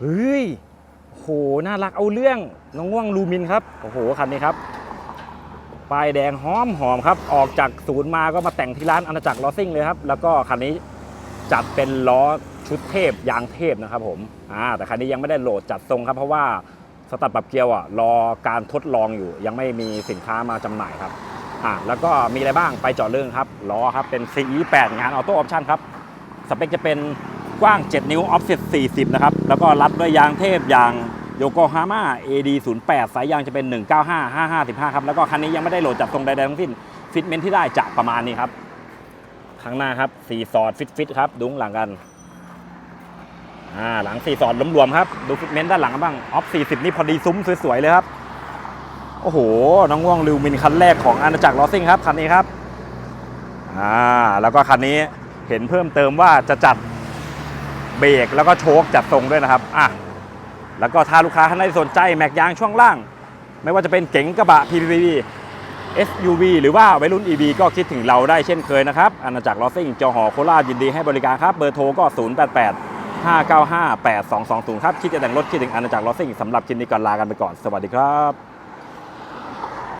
เฮ้ยโหน่ารักเอาเรื่องน้องง่วงลูมินครับโอ้โหคันนี้ครับป้ายแดงหอมหอมครับ ออกจากศูนย์มาก็มาแต่งที่ร้านอาณาจักรลอซิ่งเลยครับ แล้วก็คันนี้จัดเป็นล้อชุดเทพยางเทพนะครับผมอ่าแต่คันนี้ยังไม่ได้โหลดจัดทรงครับ เพราะว่าสตัดปรับเกียร์อะรอการทดลองอยู่ ยังไม่มีสินค้ามาจำหน่ายครับอ่าแล้วก็มีอะไรบ้างไปเจาะเรื่องครับล้อครับเป็น CE8 งานออโต้ออปชั่นครับสเปคจะเป็น กว้าง 7 นิ้วออฟเซ็ต40 นะครับ แล้วก็รัดด้วยยางเทพยางโยโกฮาม่า AD 08สายยางจะเป็น 195 555 ครับ แล้วก็คันนี้ยังไม่ได้โหลดจัดทรงใดๆทั้งสิ้น ฟิตเมนต์ที่ได้จะประมาณนี้ครับ ข้างหน้าครับ4สอดฟิตฟิตครับดุ้งหลังกันอ่าหลัง4สอดรวมๆครับ ดูฟิตเมนต์ด้านหลังบ้างออฟ40 นี่พอดีซุ้มสวยๆเลยครับ โอ้โห น้องง่วงลิวมินคันแรกของอาณาจักรลอซิ่งครับคันนี้ครับอ่าแล้วก็คันนี้เห็นเพิ่มเติมว่าจะจัด เบรกแล้วก็โชคจัดทรงด้วยนะครับอะแล้วก็ถ้าลูกค้าท่านใดสนใจแม็กยางช่วงล่าง ไม่ว่าจะเป็นเก๋งกระบะ PPV SUV หรือว่าวัยรุ่น EV ก็คิดถึงเราได้เช่นเคยนะครับอาณาจักรลอซิ่งจอหอโคราชยินดีให้บริการครับ เบอร์โทรก็ 088 595 8220 ครับ คิดจะแต่งรถคิดถึงอาณาจักรลอซิ่งสำหรับคลิปนี้ก่อนลากันไปก่อน สวัสดีครับ